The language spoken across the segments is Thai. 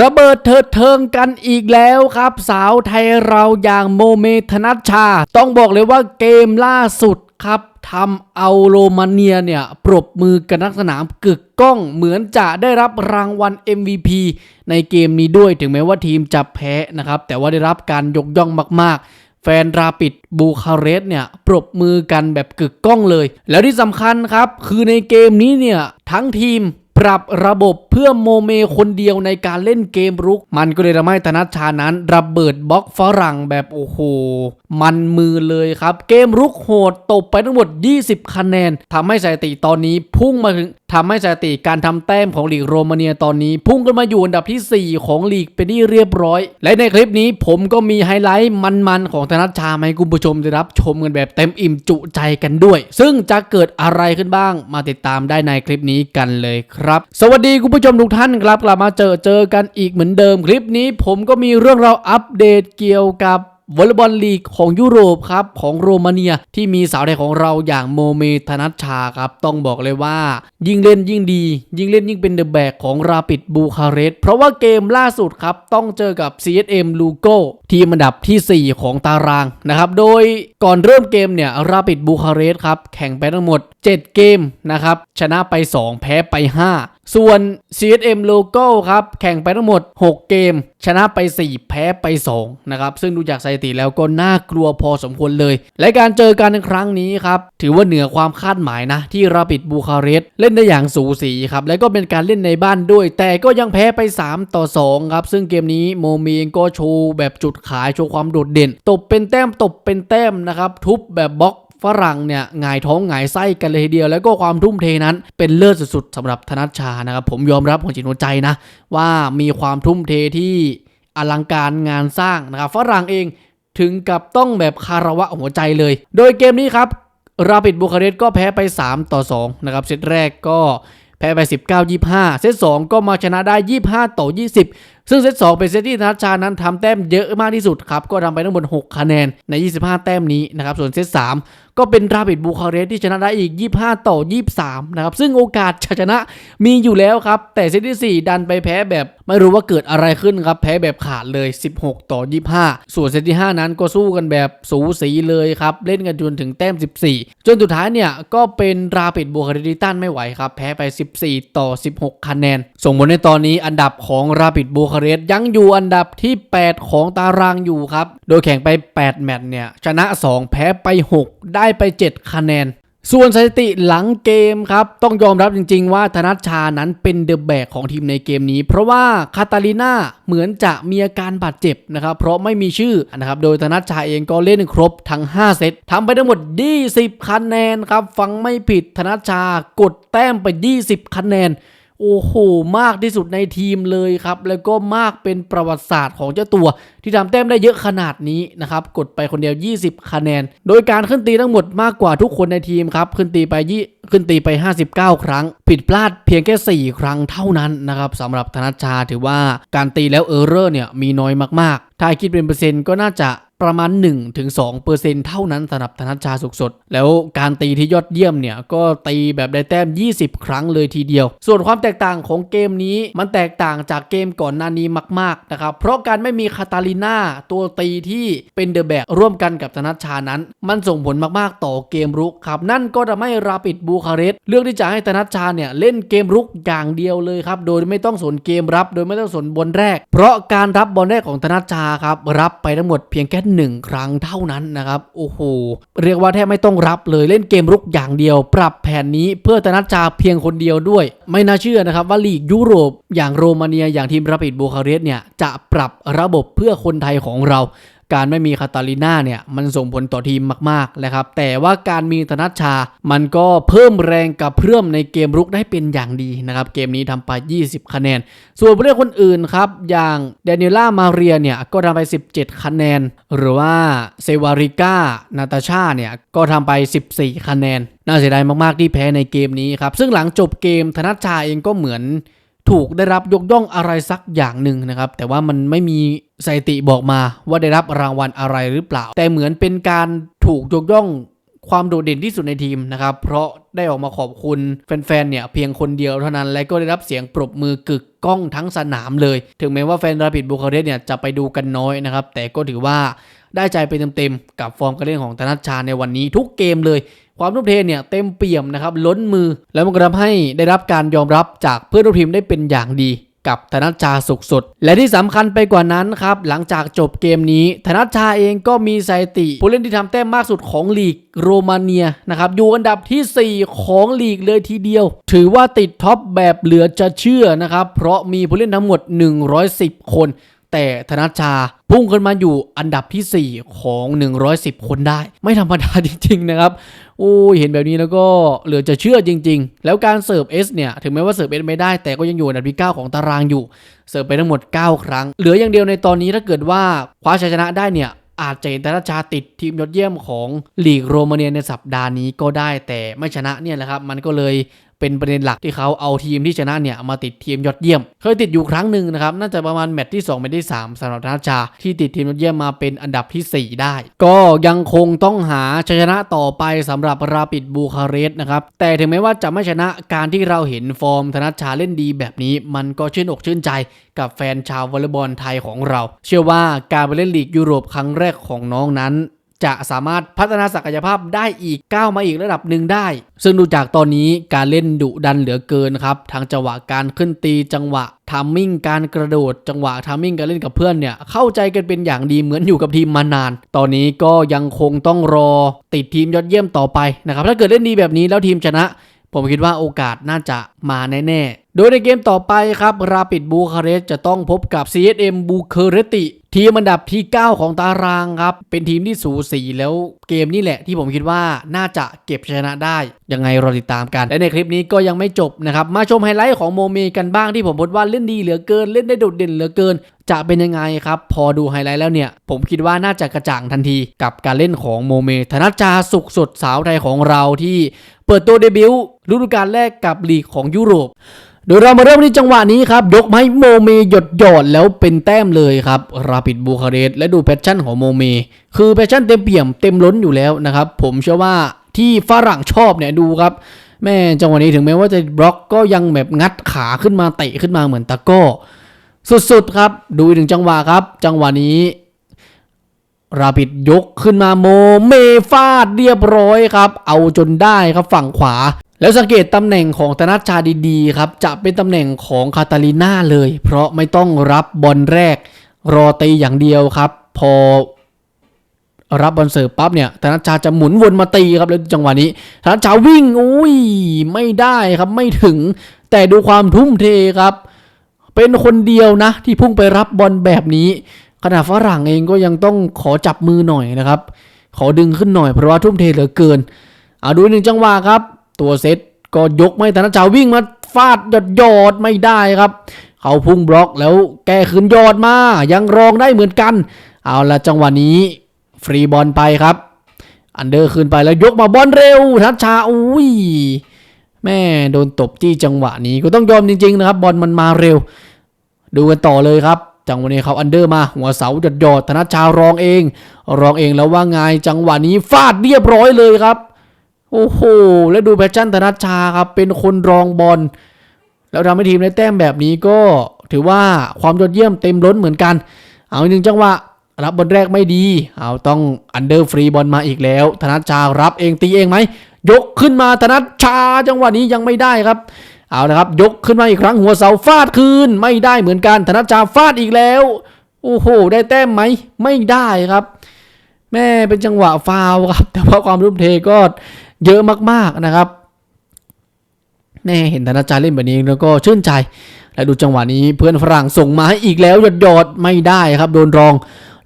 ระเบิดเถิดเทิงกันอีกแล้วครับ สาวไทยเราอย่างโมเมธนัชชา ต้องบอกเลยว่าเกมล่าสุดครับทำเอาโรมาเนียเนี่ย ปรบมือกันนักสนามกึกก้องเหมือนจะได้รับรางวัล MVP ในเกมนี้ด้วยถึงแม้ว่าทีมจะแพ้นะครับ แต่ว่าได้รับการยกย่องมาก ๆแฟนราปิดบูคาเรสเนี่ย ปรบมือกันแบบกึกก้องเลย แล้วที่สำคัญครับ คือในเกมนี้เนี่ย ทั้งทีม รับระบบเพื่อโมเมคนเดียวในการเล่นเกมรุก มันก็เลยทำให้ธนัชชานั้นระเบิดบล็อกฝรั่งแบบโอ้โห มันมือเลยครับ เกมรุกโหดตบไปทั้งหมด 20 คะแนนทำให้สถิติตอนนี้พุ่งมาถึงทำให้สถิติการทำแต้มของลีกโรมาเนียตอนนี้ พุ่งขึ้นมาอยู่อันดับทีสี่4 ของลีกเป็นที่เรียบร้อย และในคลิปนี้ผมก็มีไฮไลท์มันๆของธนัชชาให้คุณผู้ชมได้รับชมกันแบบเต็มอิ่มจุใจกันด้วย ซึ่งจะเกิดอะไรขึ้นบ้างมาติดตามได้ในคลิปนี้กันเลยครับสวัสดีคุณผู้ชมทุกท่านครับกลับมาเจอเจอกันอีกเหมือนเดิมคลิปนี้ ผมก็มีเรื่องราวอัปเดตเกี่ยวกับ วอลเลย์บอลลีกของยุโรปครับของโรมาเนียที่มีสาวไทยของเราอย่างโมเมธนัชชาครับต้องบอกเลยว่า ยิ่งเล่นยิ่งดี ยิ่งเล่นยิ่งเป็นเดอะแบกของราปิดบูคาเรสต์เพราะว่าเกมล่าสุดครับต้องเจอกับ CSM l u g o ทีมอันดับทีสี่ 4 ของตารางนะครับโดยก่อนเริ่มเกมเนี่ยราปิดบูคาเรสต์ครับแข่งไปทั้งหมด 7 เกมนะครับชนะไป 2 แพ้ไป 5ส่วน CSM Logo ครับแข่งไปทั้งหมด 6 เกม ชนะไป 4 แพ้ไป 2 นะครับ ซึ่งดูจากสถิติแล้วก็น่ากลัวพอสมควรเลย และการเจอกันในครั้งนี้ครับ ถือว่าเหนือความคาดหมายนะ ที่ราปิดบูคาเรสต์เล่นได้อย่างสูสีครับ และก็เป็นการเล่นในบ้านด้วย แต่ก็ยังแพ้ไป 3 ต่อ 2 ครับ ซึ่งเกมนี้โมมีเองก็โชว์แบบจุดขายโชว์ความโดดเด่น ตบเป็นแต้มตบเป็นแต้มนะครับทุบแบบบล็อก ฝรั่งเนี่ยหงายท้องหงายไส้กันเลยทีเดียว แล้วก็ความทุ่มเทนั้นเป็นเลิศสุดๆสำหรับธนัชชานะครับผมยอมรับหัวจิตหัวใจนะว่ามีความทุ่มเทที่อลังการงานสร้างนะครับฝรั่งเองถึงกับต้องแบบคาระวะหัวใจเลย โดยเกมนี้ครับราปิดบูคาเรสก็แพ้ไป 3 ต่อ 2 นะครับ เซตแรกก็แพ้ไป 19 25 เซต2ก็มาชนะได้ 25 ต่อ 20ซึ่งเซต2เป็นเซตที่ธนัชชานั้นทำแต้มเยอะมากที่สุดครับ ก็ทำไปทั้งหมด6คะแนนใน 25 แต้มนี้นะครับ ส่วนเซต3ก็เป็นราปิดบูคาเรสที่ชนะได้อีก 25 ต่อ 23 นะครับ ซึ่งโอกาสชนะมีอยู่แล้วครับ แต่เซตที่ 4 ดันไปแพ้แบบไม่รู้ว่าเกิดอะไรขึ้นครับ แพ้แบบขาดเลย 16 ต่อ 25 ส่วนเซตที่ 5 นั้นก็สู้กันแบบสูสีเลยครับ เล่นกันจนถึงแต้ม 14 จนสุดท้ายเนี่ยก็เป็นราปิดบูคาเรสที่ต้านไม่ไหวครับ แพ้ไป 14 ต่อ 16 คะแนน ส่งผลในตอนนี้อันดับของราปิดบูคาเรสยังอยู่อันดับที่ 8 ของตารางอยู่ครับ โดยแข่งไป 8 แมตช์เนี่ย ชนะ 2 แพ้ไป 6 ได้ไป 7 คะแนน ส่วนสถิติหลังเกมครับ ต้องยอมรับจริง ๆ ว่าธนัชชานั้นเป็นเดอะแบกของทีมในเกมนี้ เพราะว่าคาตาลิน่าเหมือนจะมีอาการบาดเจ็บนะครับ เพราะไม่มีชื่อนะครับ โดยธนัชชาเองก็เล่นครบทั้ง 5 เซตทำไปทั้งหมด 20 คะแนนครับ ฟังไม่ผิดธนัชชากดแต้มไป 20 คะแนน โอ้โห มากที่สุดในทีมเลยครับ แล้วก็มากเป็นประวัติศาสตร์ของเจ้าตัว ที่ทำแต้มได้เยอะขนาดนี้นะครับ กดไปคนเดียว 20 คะแนน โดยการขึ้นตีทั้งหมดมากกว่าทุกคนในทีมครับ ขึ้นตีไปยี่ขึ้นตีไป 59 ครั้ง ผิดพลาดเพียงแค่ 4 ครั้งเท่านั้นนะครับสำหรับธนัชชาถือว่าการตีแล้วเออร์เรอร์เนี่ยมีน้อยมากๆ ถ้าคิดเป็นเปอร์เซ็นต์ก็น่าจะ ประมาณ 1-2%เท่านั้นสำหรับธนัชชาสุขสด แล้วการตีที่ยอดเยี่ยมเนี่ย ก็ตีแบบได้แต้ม 20 ครั้งเลยทีเดียว ส่วนความแตกต่างของเกมนี้มันแตกต่างจากเกมก่อนหน้านี้มาก ๆ นะครับ เพราะการไม่มีคาตาลิน่าตัวตีที่เป็นเดอะแบกร่วมกันกับธนัชชานั้น มันส่งผลมากๆต่อเกมรุกครับ นั่นก็ทำให้ราปิดบูคาเรสต์เลือกที่จะให้ธนัชชาเนี่ยเล่นเกมรุกอย่างเดียวเลยครับ โดยไม่ต้องสนเกมรับ โดยไม่ต้องสนบอลแรก เพราะการรับบอลแรกของธนัชชาครับรับไปทั้งหมดเพียงแค่หนึ่งครั้งเท่านั้นนะครับ โอ้โห เรียกว่าแทบไม่ต้องรับเลยเล่นเกมรุกอย่างเดียว ปรับแผนนี้เพื่อธนัชชาเพียงคนเดียวด้วย ไม่น่าเชื่อนะครับว่าลีกยุโรปอย่างโรมาเนียอย่างทีมราปิดบูคาเรสเนี่ยจะปรับระบบเพื่อคนไทยของเรา การไม่มีคาตาลิน่าเนี่ยมันส่งผลต่อทีมมากๆนะครับ แต่ว่าการมีธนัชชา มันก็เพิ่มแรงกับเพื่อมในเกมรุกได้เป็นอย่างดีนะครับ เกมนี้ทำไป 20 คะแนน ส่วนผู้เล่นคนอื่นครับ อย่างเดนิล่ามาเรียเนี่ยก็ทำไป 17 คะแนน หรือว่าเซวาริก้านาตาชาเนี่ยก็ทำไป 14 คะแนน น่าเสียดายมากๆที่แพ้ในเกมนี้ครับ ซึ่งหลังจบเกมธนัชชาเองก็เหมือนถูกได้รับยกย่องอะไรสักอย่างหนึ่งนะครับ แต่ว่ามันไม่มี สถิติบอกมาว่าได้รับรางวัลอะไรหรือเปล่า แต่เหมือนเป็นการถูกยกย่องความโดดเด่นที่สุดในทีมนะครับ เพราะได้ออกมาขอบคุณแฟนๆ เนี่ยเพียงคนเดียวเท่านั้น และก็ได้รับเสียงปรบมือกึกก้องทั้งสนามเลย ถึงแม้ว่าแฟนราปิดบูคาเรสเนี่ยจะไปดูกันน้อยนะครับ แต่ก็ถือว่าได้ใจไปเต็มๆ กับฟอร์มการเล่นของธนัชชาในวันนี้ทุกเกมเลย ความทุ่มเทเนี่ยเต็มเปี่ยมนะครับล้นมือ แล้วมันก็ทำให้ได้รับการยอมรับจากเพื่อนร่วมทีมได้เป็นอย่างดี กับธนัชชาสุขสด และที่สำคัญไปกว่านั้นครับ หลังจากจบเกมนี้ ธนัชชาเองก็มีสถิติ ผู้เล่นที่ทำแต้มมากสุดของลีกโรมาเนียนะครับอยู่อันดับทีสี่ 4 ของลีกเลยทีเดียว ถือว่าติดท็อปแบบเหลือจะเชื่อนะครับ เพราะมีผู้เล่นทั้งหมด 110 คน แต่ธนัชชาพุ่งขึ้นมาอยู่อันดับทีสี่ 4 ของ 110 คนได้ ไม่ธรรมดาจริง ๆ นะครับ โอ้ยเห็นแบบนี้แล้วก็เหลือจะเชื่อจริง ๆ แล้วการเสิร์ฟ S เนี่ย ถึงแม้ว่าเสิร์ฟ S ไม่ได้ แต่ก็ยังอยู่อันดับที่ 9 ของตารางอยู่ เสิร์ฟไปทั้งหมด 9 ครั้ง เหลืออย่างเดียวในตอนนี้ถ้าเกิดว่าคว้าชัยชนะได้เนี่ยอาจจะเห็นธนชาติดทีมยอดเยี่ยมของลีกโรมาเนียในสัปดาห์นี้ก็ได้แต่ไม่ชนะเนี่ยแหละครับ มันก็เลย เป็นประเด็นหลักที่เขาเอาทีมที่ชนะเนี่ยมาติดทีมยอดเยี่ยม เคยติดอยู่ครั้งหนึ่งนะครับน่าจะประมาณแมตช์ที่2แมตช์ที่ 3สำหรับธนชาที่ติดทีมยอดเยี่ยมมาเป็นอันดับทีสี่4 ได้ ก็ยังคงต้องหาชัยชนะต่อไปสำหรับราปิดบูคาเรสต์นะครับแต่ถึงแม้ว่าจะไม่ชนะการที่เราเห็นฟอร์มธนชาเล่นดีแบบนี้ มันก็ชื่นอกชื่นใจกับแฟนชาววอลเลย์บอลไทยของเรา เชื่อว่าการไปเล่นลีกยุโรปครั้งแรกของน้องนั้น จะสามารถพัฒนาศักยภาพได้อีกก้าวมาอีกระดับหนึ่งได้ ซึ่งดูจากตอนนี้การเล่นดุดันเหลือเกินครับทางจังหวะการขึ้นตีจังหวะทามมิ่งการกระโดดจังหวะทามมิ่งการเล่นกับเพื่อนเนี่ยเข้าใจกันเป็นอย่างดีเหมือนอยู่กับทีมมานาน ตอนนี้ก็ยังคงต้องรอติดทีมยอดเยี่ยมต่อไปนะครับถ้าเกิดเล่นดีแบบนี้แล้วทีมชนะ ผมคิดว่าโอกาสน่าจะมาแน่ๆ โดยในเกมต่อไปครับราปิดบูคาเรสจะต้องพบกับ CSM บูเคเรติทีมอันดับที่ 9 ของตารางครับ เป็นทีมที่สูสีแล้วเกมนี้แหละที่ผมคิดว่าน่าจะเก็บชนะได้ ยังไงรอติดตามกัน และในคลิปนี้ก็ยังไม่จบนะครับ มาชมไฮไลท์ของโมเมกันบ้างที่ผมพดว่าเล่นดีเหลือเกิน เล่นได้โดดเด่นเหลือเกิน จะเป็นยังไงครับ พอดูไฮไลท์แล้วเนี่ย ผมคิดว่าน่าจะกระจ่างทันที กับการเล่นของโมเมธนัชจาสุขสดสาวไทยของเราที่ เปิดตัวเดบิวต์ ฤดูกาลแรกกับลีกของยุโรป โดยเรามาเริ่มที่จังหวะนี้ครับ ยกไม้โมเมหยดหยอดแล้วเป็นแต้มเลยครับ ราปิดบูคาเรสต์และดูแพชชั่นของโมเม คือแพชชั่นเต็มเปี่ยมเต็มล้นอยู่แล้วนะครับ ผมเชื่อว่าที่ฝรั่งชอบเนี่ยดูครับ แม่จังหวะนี้ถึงแม้ว่าจะบล็อกก็ยังแบบงัดขาขึ้นมาเตะขึ้นมาเหมือนตะก้อสุดๆครับ ดูอีกหนึ่งจังหวะครับ จังหวะนี้ราปิดยกขึ้นมาโมเมฟาดเรียบร้อยครับ เอาจนได้ครับฝั่งขวา แล้วสังเกตตำแหน่งของธนัชชาดีๆครับจะเป็นตำแหน่งของคาตาลีน่าเลย เพราะไม่ต้องรับบอลแรก รอตีอย่างเดียวครับ พอรับบอลเสิร์ฟปั๊บเนี่ยธนัชชาจะหมุนวนมาตีครับแล้วจังหวะนี้ธนัชชาวิ่งอุ้ยไม่ได้ครับไม่ถึง แต่ดูความทุ่มเทครับ เป็นคนเดียวนะ ที่พุ่งไปรับบอลแบบนี้ขณะฝรั่งเองก็ยังต้องขอจับมือหน่อยนะครับ ขอดึงขึ้นหน่อยเพราะว่าทุ่มเทเหลือเกินเอาดูหนึ่งจังหวะครับ ตัวเซตก็ยกไม่ธนชาวิ่งมาฟาดหยดหยอดไม่ได้ครับ เขาพุ่งบล็อกแล้วแก้คืนยอดมา ยังรองได้เหมือนกัน เอาละจังหวะนี้ ฟรีบอลไปครับ อันเดอร์คืนไปแล้วยกมาบอลเร็วธนชาอุ้ยแม่โดนตบจี้จังหวะนี้ก็ต้องยอมจริง ๆ นะครับ บอลมันมาเร็ว ดูกันต่อเลยครับ จังหวะนี้เขาอันเดอร์มาหัวเสาหยดหยอดธนชารองเอง รองเองแล้วว่าไงจังหวะนี้ฟาดเรียบร้อยเลยครับ โอ้โห แล้วดูแพชชั่นธนัชชาครับ เป็นคนรองบอล แล้วทำให้ทีมได้แต้มแบบนี้ก็ถือว่าความยอดเยี่ยมเต็มล้นเหมือนกัน เอาหนึ่งจังหวะรับบอลแรกไม่ดี เอาต้องอันเดอร์ฟรีบอลมาอีกแล้ว ธนัชชารับเองตีเองไหม ยกขึ้นมาธนัชชาจังหวะนี้ยังไม่ได้ครับ เอาละครับ ยกขึ้นมาอีกครั้งหัวเสาฟาดคืนไม่ได้เหมือนกัน ธนัชชาฟาดอีกแล้ว โอ้โห ได้แต้มไหม ไม่ได้ครับ แม่เป็นจังหวะฟาวครับ แต่ว่าความรุ่มเทก็ เยอะมากๆนะครับแน่เห็นธนชาเล่นแบบนี้แล้วก็ชื่นใจ และดูจังหวะนี้เพื่อนฝรั่งส่งมาให้อีกแล้วหยดหยดๆไม่ได้ครับ โดนรอง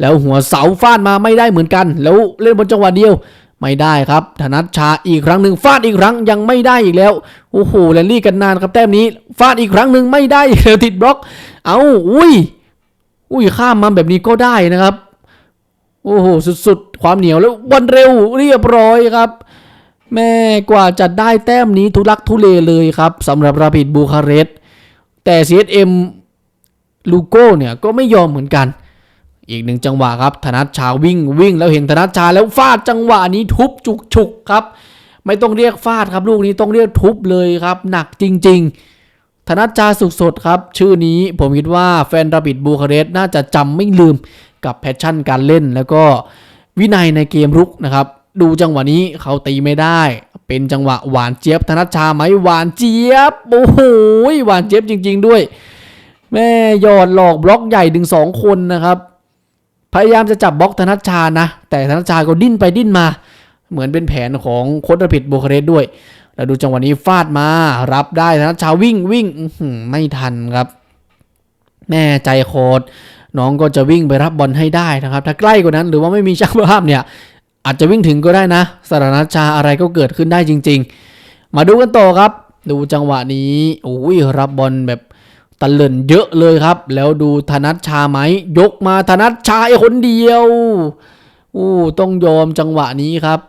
แล้วหัวเสาฟาดมาไม่ได้เหมือนกัน แล้วเล่นบนจังหวะเดียวไม่ได้ครับ ธนัชชาอีกครั้งหนึ่งฟาดอีกครั้งยังไม่ได้อีกแล้วโอ้โหแรลลี่กันนานครับแต้มนี้ฟาดอีกครั้งหนึ่งไม่ได้อีกแล้วติดบล็อก เอาอุ้ยอุ้ยข้ามมาแบบนี้ก็ได้นะครับ โอ้โหสุดๆ ความเหนียวแล้วบอลเร็วเรียบร้อยครับ แม่กว่าจะได้แต้มนี้ทุลักทุเลเลยครับสำหรับราพิดบูคาเรสต์แต่ CSM ลูโก้เนี่ยก็ไม่ยอมเหมือนกัน อีกหนึ่งจังหวะครับ ธนัชชาวิ่งวิ่งแล้วเห็นธนัชชาแล้วฟาดจังหวะนี้ทุบจุกฉุกครับ ไม่ต้องเรียกฟาดครับลูกนี้ต้องเรียกทุบเลยครับ หนักจริง ๆ ธนัชชาสุขสดครับ ชื่อนี้ผมคิดว่าแฟนราบิดบูคาเรสต์น่าจะจำไม่ลืมกับแพชชั่นการเล่นแล้วก็วินัยในเกมรุกนะครับ ดูจังหวะนี้เขาตีไม่ได้ เป็นจังหวะหวานเจี๊ยบธนัชชาไหมหวานเจี๊ยบโอ้โหหวานเจี๊ยบจริง ๆ ด้วย แม่ยอดหลอกบล็อกใหญ่ถึงสองคนนะครับ พยายามจะจับบล็อกธนัชชานะ แต่ธนัชชาก็ดิ้นไปดิ้นมา เหมือนเป็นแผนของโค้ชระพิดโบคาเรสด้วยแล้วดูจังหวะนี้ฟาดมารับได้ธนัชชาวิ่งวิ่งไม่ทันครับ แม่ใจโคตรน้องก็จะวิ่งไปรับบอลให้ได้นะครับ ถ้าใกล้กว่านั้นหรือว่าไม่มีช่างภาพเนี่ย อาจจะวิ่งถึงก็ได้นะ สถานชาอะไรก็เกิดขึ้นได้จริง ๆ มาดูกันต่อครับ ดูจังหวะนี้โอ้ยรับบอลแบบตะเลินเยอะเลยครับ แล้วดูธนัชชาไหมยกมาธนัชชาไอ้คนเดียวอู้ต้องยอมจังหวะนี้ครับ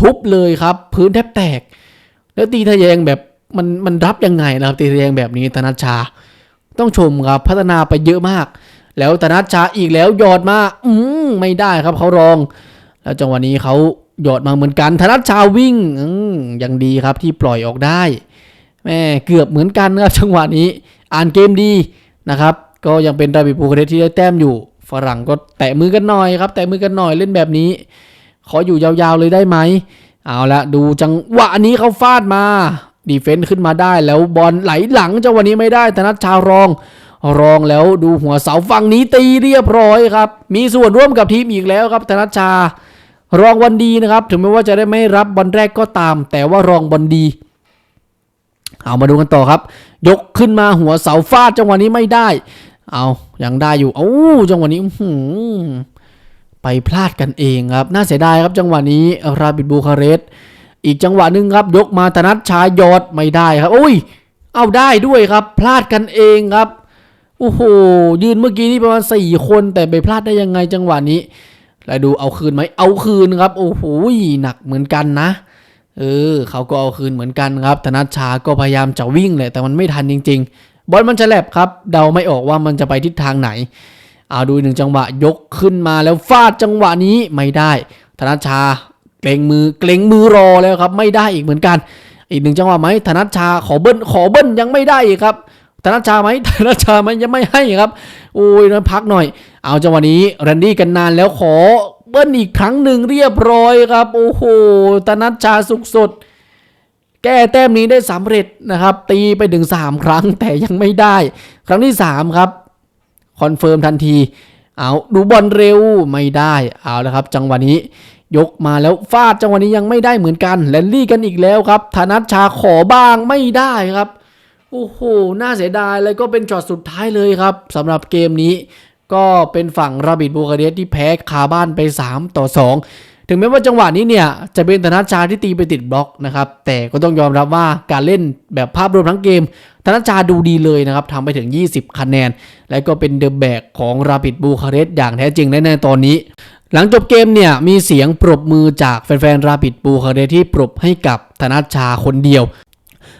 ทุบเลยครับ พื้นแทบแตก แล้วตีทะแยงแบบมันมันรับยังไงนะครับตีทะแยงแบบนี้ธนัชชา ต้องชมครับพัฒนาไปเยอะมาก แล้วธนัชชาอีกแล้วหยอดมา อืมไม่ได้ครับเขารอง แล้วจังหวะนี้เขาหยอดมาเหมือนกันธนัชชาวิ่งอืมยังดีครับที่ปล่อยออกได้แม่เกือบเหมือนกันครับจังหวะนี้ อ่านเกมดีนะครับ ก็ยังเป็นดาบิดปูคเรสที่ได้แต้มอยู่ ฝรั่งก็แตะมือกันหน่อยครับ แตะมือกันหน่อยเล่นแบบนี้ ขออยู่ยาวๆเลยได้ไหมเอาละดูจังหวะนี้เขาฟาดมาดีเฟนต์ขึ้นมาได้แล้วบอลไหลหลังจังหวะนี้ไม่ได้ธนัชชารอง รองแล้วดูหัวเสาฝั่งนี้ตีเรียบร้อยครับ มีส่วนร่วมกับทีมอีกแล้วครับธนัชชารองวันดีนะครับ ถึงแม้ว่าจะได้ไม่รับบอลแรกก็ตาม แต่ว่ารองบอลดี เอามาดูกันต่อครับ ยกขึ้นมาหัวเสาฟาดจังหวะนี้ไม่ได้ เอายังได้อยู่เอ้าจังหวะนี้หืไปพลาดกันเองครับ น่าเสียดายครับจังหวะนี้ราบิดบูคาเรสอีกจังหวะหนึ่งครับ ยกมาธนัชชายอดไม่ได้ครับโอ้ย เอาได้ด้วยครับ พลาดกันเองครับ อ้โห ยืนเมื่อกี้นี่ประมาณสี่คนแต่ไปพลาดได้ยังไงจังหวะนี้แล้วดูเอาคืนไหมเอาคืนครับ โอ้โหหนักเหมือนกันนะ เออเขาก็เอาคืนเหมือนกันครับ ธนัชชาก็พยายามจะวิ่งแหละแต่มันไม่ทันจริง ๆ บอลมันจะแลบครับ เดาไม่ออกว่ามันจะไปทิศทางไหนเอาดูหนึ่งจังหวะยกขึ้นมาแล้วฟาดจังหวะนี้ไม่ได้ ธนัชชาเกรงมือเกรงมือรอแล้วครับ ไม่ได้อีกเหมือนกัน อีกหนึ่งจังหวะไหมธนัชชาขอเบิ้ลขอเบิ้ลยังไม่ได้อีกครับ ธนัชชาไหมธนัชชามันยังไม่ให้ครับโอ้ยนั้นพักหน่อย เอาจังหวะนี้แรนดี้กันนานแล้วขอเบิ้ลอีกครั้งหนึ่งเรียบร้อยครับ โอ้โหธนัชชาสุขสด แก้แต้มนี้ได้สำเร็จนะครับ ตีไปถึง3ครั้งแต่ยังไม่ได้ ครั้งที่ 3 ครับคอนเฟิร์มทันที เอาดูบอลเร็วไม่ได้เอาแล้วครับ จังหวะนี้ยกมาแล้วฟาดจังหวะนี้ยังไม่ได้เหมือนกันแลนลี่กันอีกแล้วครับธนัชชาขอบ้างไม่ได้ครับ โอ้โห น่าเสียดายเลยก็เป็นช็อตสุดท้ายเลยครับสำหรับเกมนี้ ก็เป็นฝั่งราบิดบูคาเรสที่แพ้คาบ้านไป 3 ต่อ 2 ถึงแม้ว่าจังหวะนี้เนี่ย จะเป็นธนัชชาที่ตีไปติดบล็อกนะครับ แต่ก็ต้องยอมรับว่าการเล่นแบบภาพรวมทั้งเกม ธนัชชาดูดีเลยนะครับทำไปถึง 20 คะแนน และก็เป็นเดอะแบกของราบิดบูคาเรสอย่างแท้จริงและในตอนนี้หลังจบเกมเนี่ยมีเสียงปรบมือจากแฟนๆราบิดบูคาเรสที่ปรบให้กับธนัชชาคนเดียว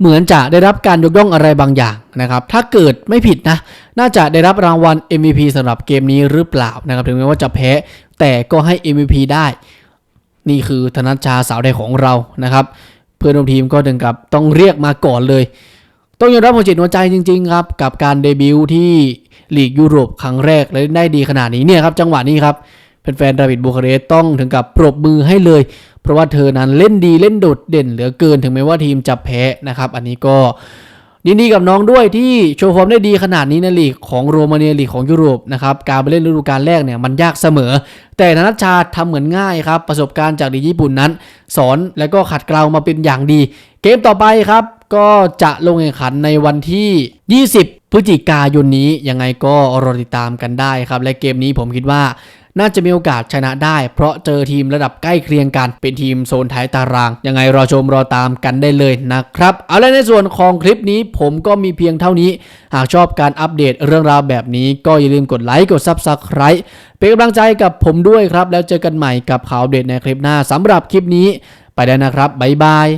เหมือนจะได้รับการยกย่องอะไรบางอย่างนะครับ ถ้าเกิดไม่ผิดนะ น่าจะได้รับรางวัล MVP สำหรับเกมนี้หรือเปล่านะครับ ถึงแม้ว่าจะแพ้ แต่ก็ให้ MVP ได้ นี่คือธนัชชาสาวไทยของเรานะครับ เพื่อนร่วมทีมก็ถึงกับต้องเรียกมาก่อนเลย ต้องยอมรับหัวจิตหัวใจจริง ๆ ครับ กับการเดบิวต์ที่ลีกยุโรปครั้งแรกและได้ดีขนาดนี้เนี่ยครับ จังหวะนี้ครับ แฟนๆดาวิดบูคาเรสต์ต้องถึงกับปรบมือให้เลย เพราะว่าเธอนั้นเล่นดีเล่นโดดเด่นเหลือเกินถึงแม้ว่าทีมจะแพ้นะครับ อันนี้ก็ยินดีกับน้องด้วยที่โชว์ฟอร์มได้ดีขนาดนี้ในลีกของโรมาเนียลีกของยุโรปนะครับการไปเล่นฤดูกาลแรกเนี่ยมันยากเสมอ แต่ธนัชชาทำเหมือนง่ายครับ ประสบการณ์จากลีกญี่ปุ่นนั้น สอนและก็ขัดเกลามาเป็นอย่างดี เกมต่อไปครับ ก็จะลงแข่งขันในวันที่ 20 พฤศจิกายนนี้ยังไงก็รอติดตามกันได้ครับ และเกมนี้ผมคิดว่า น่าจะมีโอกาสชนะได้ เพราะเจอทีมระดับใกล้เคียงกันเป็นทีมโซนท้ายตาราง ยังไงรอชมรอตามกันได้เลยนะครับ เอาละในส่วนของคลิปนี้ผมก็มีเพียงเท่านี้ หากชอบการอัปเดตเรื่องราวแบบนี้ก็อย่าลืมกดไลค์กด Subscribe เป็นกำลังใจกับผมด้วยครับ แล้วเจอกันใหม่กับข่าวอัปเดในคลิปหน้าสำหรับคลิปนี้ ไปแล้วนะครับบ๊ายบาย